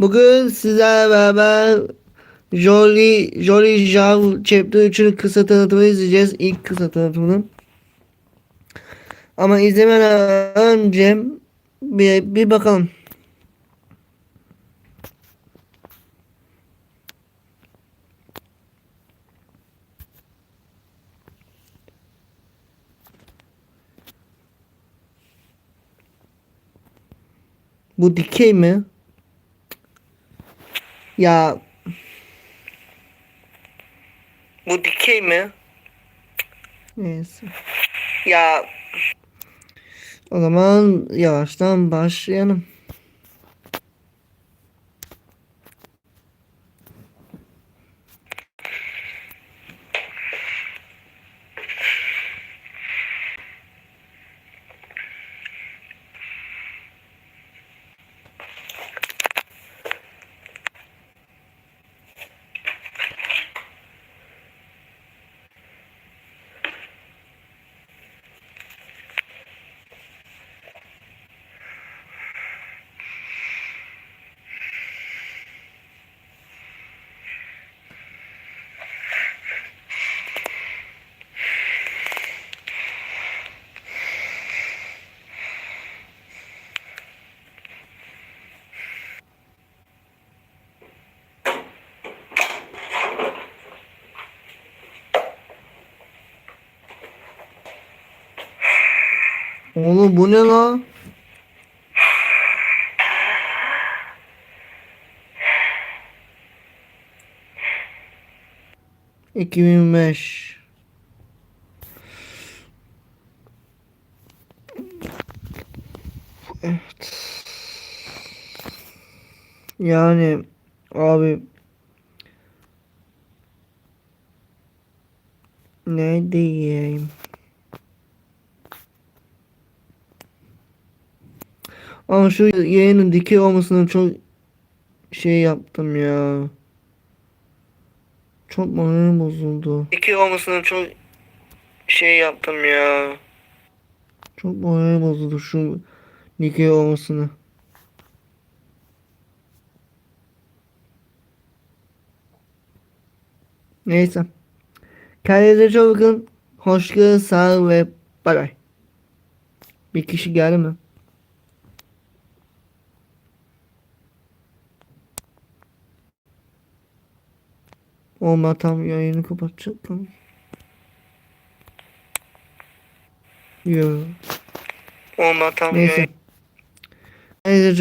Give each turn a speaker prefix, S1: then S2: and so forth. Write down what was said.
S1: Bugün sizlerle beraber Jolly, Jolly Jav Chapter 3'ün kısa tanıtımını izleyeceğiz. İlk kısa tanıtımını. Ama izlemeden önce bir, bir bakalım. Bu dikey mi? Ya bu dikey mi? Neyse. Ya o zaman yavaştan başlayalım. Oğlum bu ne la? İki bin beş. Evet. Yani abi ne diyeyim? Ama şu yayının dikey olmasını çok şey yaptım ya. Çok moralim bozuldu. Dikey olmasını çok şey yaptım ya. Çok moralim bozuldu şu dikey olmasını. Neyse. Kendinize çok bakın. Hoşça sağ ve bay bay. Bir kişi geldi mi? Olma tam yayını kapatacaktım. Yo. Olma tam Neyse. Neyse çok